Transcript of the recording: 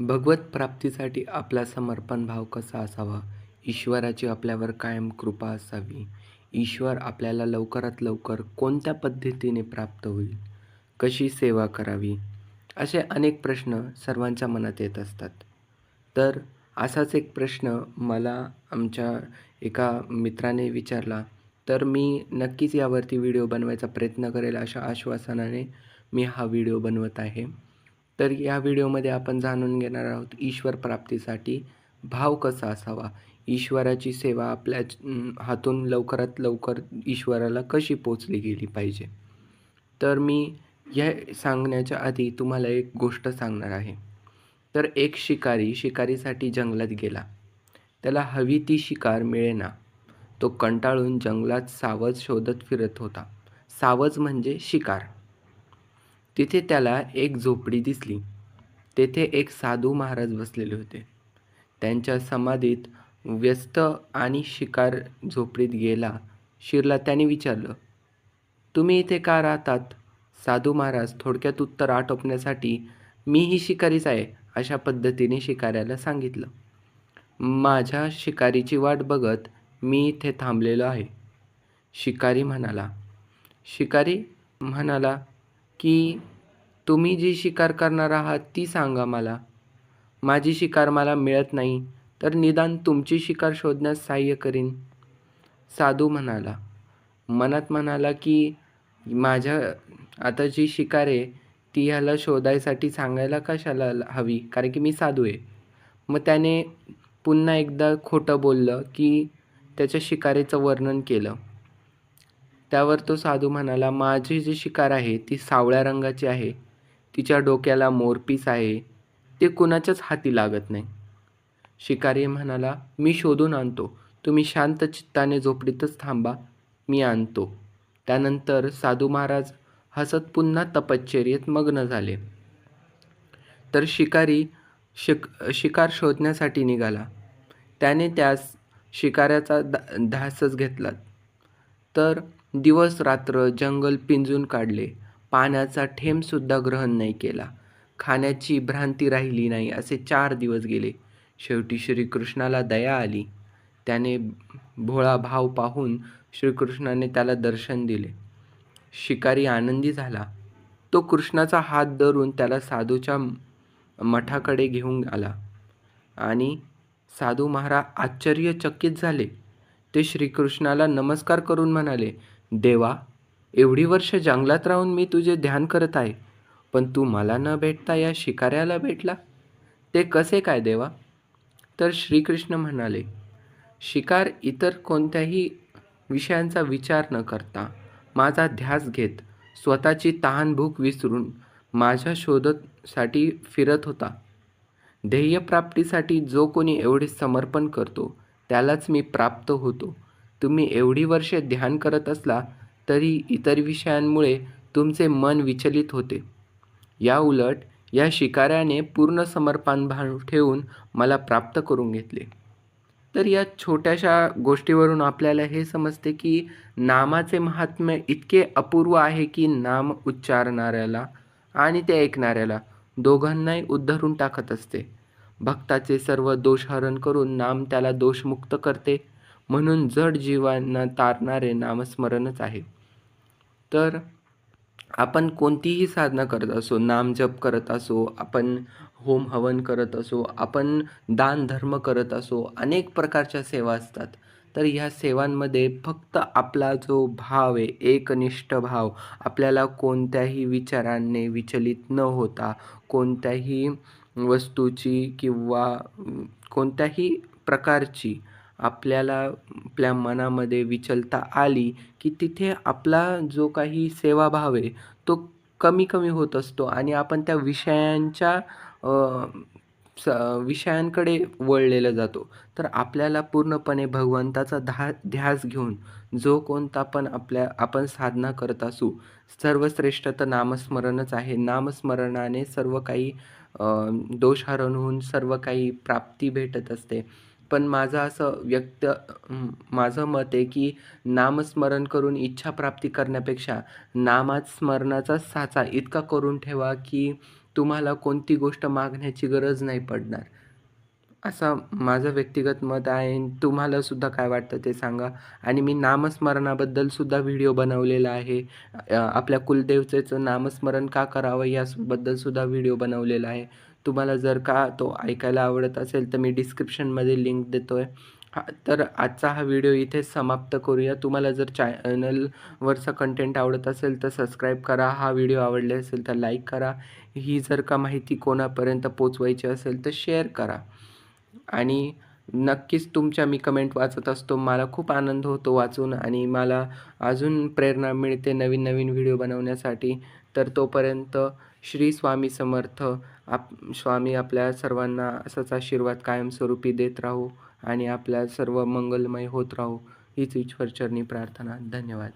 भगवत प्राप्तीसाठी आपला समर्पण भाव कसा असावा? ईश्वराची आपल्यावर कायम कृपा असावी. ईश्वर आपल्याला लवकरात लवकर कोणत्या पद्धतीने प्राप्त होईल? कशी सेवा करावी? असे अनेक प्रश्न सर्वांच्या मनात येत असतात. तर असाच एक प्रश्न मला आमच्या एका मित्राने विचारला तर मी नक्कीच यावरती व्हिडिओ बनवायचा प्रयत्न करेल अशा आश्वासनाने मी हा व्हिडिओ बनवत आहे. तर या व्हिडिओमध्ये आपण जाणून घेणार आहोत ईश्वर प्राप्तीसाठी भाव कसा असावा? ईश्वराची सेवा आपल्या हातून लवकरात लवकर ईश्वराला कशी पोचली गेली पाहिजे? तर मी हे सांगण्याच्या आधी तुम्हाला एक गोष्ट सांगणार आहे. तर एक शिकारी शिकारीसाठी जंगलात गेला. त्याला हवी ती शिकार मिळेना. तो कंटाळून जंगलात सावज शोधत फिरत होता. सावज म्हणजे शिकार. तिथे त्याला एक झोपडी दिसली. तेथे एक साधू महाराज बसलेले होते. त्यांच्या समाधीत व्यस्त आणि शिकार झोपडीत गेला. शिरला त्याने विचारलं तुम्ही इथे का राहतात? साधू महाराज थोडक्यात उत्तर आटोपण्यासाठी मीही शिकारीच आहे अशा पद्धतीने शिकाऱ्याला सांगितलं. माझ्या शिकारीची वाट बघत मी इथे थांबलेलो आहे. शिकारी म्हणाला शिकारी म्हणाला की तुम्ही जी शिकार करणार आहात ती सांगा मला. माझी शिकार मला मिळत नाही तर निदान तुमची शिकार शोधण्यास सहाय्य करीन. साधू म्हणाला. मनात म्हणाला की माझ्या आता जी शिकार आहे ती ह्याला शोधायसाठी सांगायला कशाला हवी? कारण की मी साधू आहे. मग त्याने पुन्हा एकदा खोटं बोललं की त्याच्या शिकारीचं वर्णन केलं. त्यावर तो साधू म्हणाला माझी जी शिकार आहे ती सावळ्या रंगाची आहे. तिच्या डोक्याला मोरपीस आहे. ते कुणाच्याच हाती लागत नाही. शिकारी म्हणाला मी शोधून आणतो. तुम्ही शांत चित्ताने झोपडीतच थांबा. मी आणतो. त्यानंतर साधू महाराज हसत पुन्हा तपश्चर्येत मग्न झाले. तर शिकारी शिक शिकार शोधण्यासाठी निघाला. त्याने त्यास शिकाऱ्याचा दा धासच घेतला. तर दिवस रात्र जंगल पिंजून काढले. पाण्याचा थेंबसुद्धा ग्रहण नाही केला. खाण्याची भ्रांती राहिली नाही असे चार दिवस गेले. शेवटी श्रीकृष्णाला दया आली. त्याने भोळा भाव पाहून श्रीकृष्णाने त्याला दर्शन दिले. शिकारी आनंदी झाला. तो कृष्णाचा हात धरून त्याला साधूच्या मठाकडे घेऊन आला. आणि साधू महाराज आश्चर्यचकित झाले. ते श्रीकृष्णाला नमस्कार करून म्हणाले देवा एवढी वर्ष जंगलात राहून मी तुझे ध्यान करत आहे पण तू मला न भेटता या शिकाऱ्याला भेटला? ते कसे काय देवा? तर श्रीकृष्ण म्हणाले शिकार इतर कोणत्याही विषयांचा विचार न करता माझा ध्यास घेत स्वतःची तहानभूक विसरून माझ्या शोधसाठी फिरत होता. ध्येयप्राप्तीसाठी जो कोणी एवढे समर्पण करतो त्यालाच मी प्राप्त होतो. तुम्ही एवढी वर्षे ध्यान करत असला तरी इतर विषयांमुळे तुमचे मन विचलित होते. या उलट या शिकाऱ्याने पूर्ण समर्पण भाव ठेवून मला प्राप्त करून घेतले. तर या छोट्याशा गोष्टीवरून आपल्याला हे समजते की नामाचे महात्म्य इतके अपूर्व आहे की नाम उच्चारणाऱ्याला आणि ते ऐकणाऱ्याला दोघांनाही उद्धरून टाकत असते. भक्ताचे सर्व दोषहरण करून नाम त्याला दोषमुक्त करते म्हणून जड जीवांना तारणारे नामस्मरणच आहे. तर आपण कोणतीही साधना करत असो नामजप करत असो आपण होम हवन करत असो आपण दान धर्म करत असो अनेक प्रकारच्या सेवा असतात. तर ह्या सेवांमध्ये फक्त आपला जो भाव आहे एकनिष्ठ भाव आपल्याला कोणत्याही विचारांनी विचलित न होता कोणत्याही वस्तूची किंवा कोणत्याही प्रकारची आपल्याला आपल्या मनामध्ये विचलता आली की तिथे आपला जो काही सेवाभाव आहे तो कमी कमी होत असतो आणि आपण त्या विषयांच्या स विषयांकडे वळलेला जातो. तर आपल्याला पूर्णपणे भगवंताचा धा ध्यास घेऊन जो कोणता पण आपल्या आपण साधना करत असू सर्वश्रेष्ठ तर नामस्मरणच आहे. नामस्मरणाने सर्व काही दोष हरण होऊन सर्व काही प्राप्ती भेटत असते. पण माझं असं व्यक्त माझं मत आहे की नामस्मरण करून इच्छाप्राप्ती करण्यापेक्षा नामात स्मरणाचा साचा इतका करून ठेवा की तुम्हाला कोणती गोष्ट मागण्याची गरज नाही पडणार. असं माझं व्यक्तिगत मत आहे तुम्हाला सुद्धा काय वाटतं ते सांगा. आणि मी नामस्मरणाबद्दल सुद्धा व्हिडिओ बनवलेला आहे. आपल्या कुलदेवतेचं नामस्मरण का करावं याबद्दल सुद्धा व्हिडिओ बनवलेला आहे. तुम्हाला जर का तो ऐकायला आवडत असेल तर मी डिस्क्रिप्शनमध्ये लिंक देतो आहे हा तर आजचा हा व्हिडिओ इथे समाप्त करूया. तुम्हाला जर चॅनलवरचा कंटेंट आवडत असेल तर सबस्क्राईब करा. हा व्हिडिओ आवडले असेल तर लाईक करा. ही जर का माहिती कोणापर्यंत पोचवायची असेल तर शेअर करा. आणि नक्कीच तुमच्या मी कमेंट वाचत असतो. मला खूप आनंद होतो वाचून आणि मला अजून प्रेरणा मिळते नवीन नवीन व्हिडिओ बनवण्यासाठी. तर तोपर्यंत श्री स्वामी समर्थ. आप स्वामी आपल्या सर्वांना असाच आशीर्वाद कायमस्वरूपी देत राहू आणि आपल्या सर्व मंगलमय होत राहू. हीच ईश्वरचरणी प्रार्थना. धन्यवाद.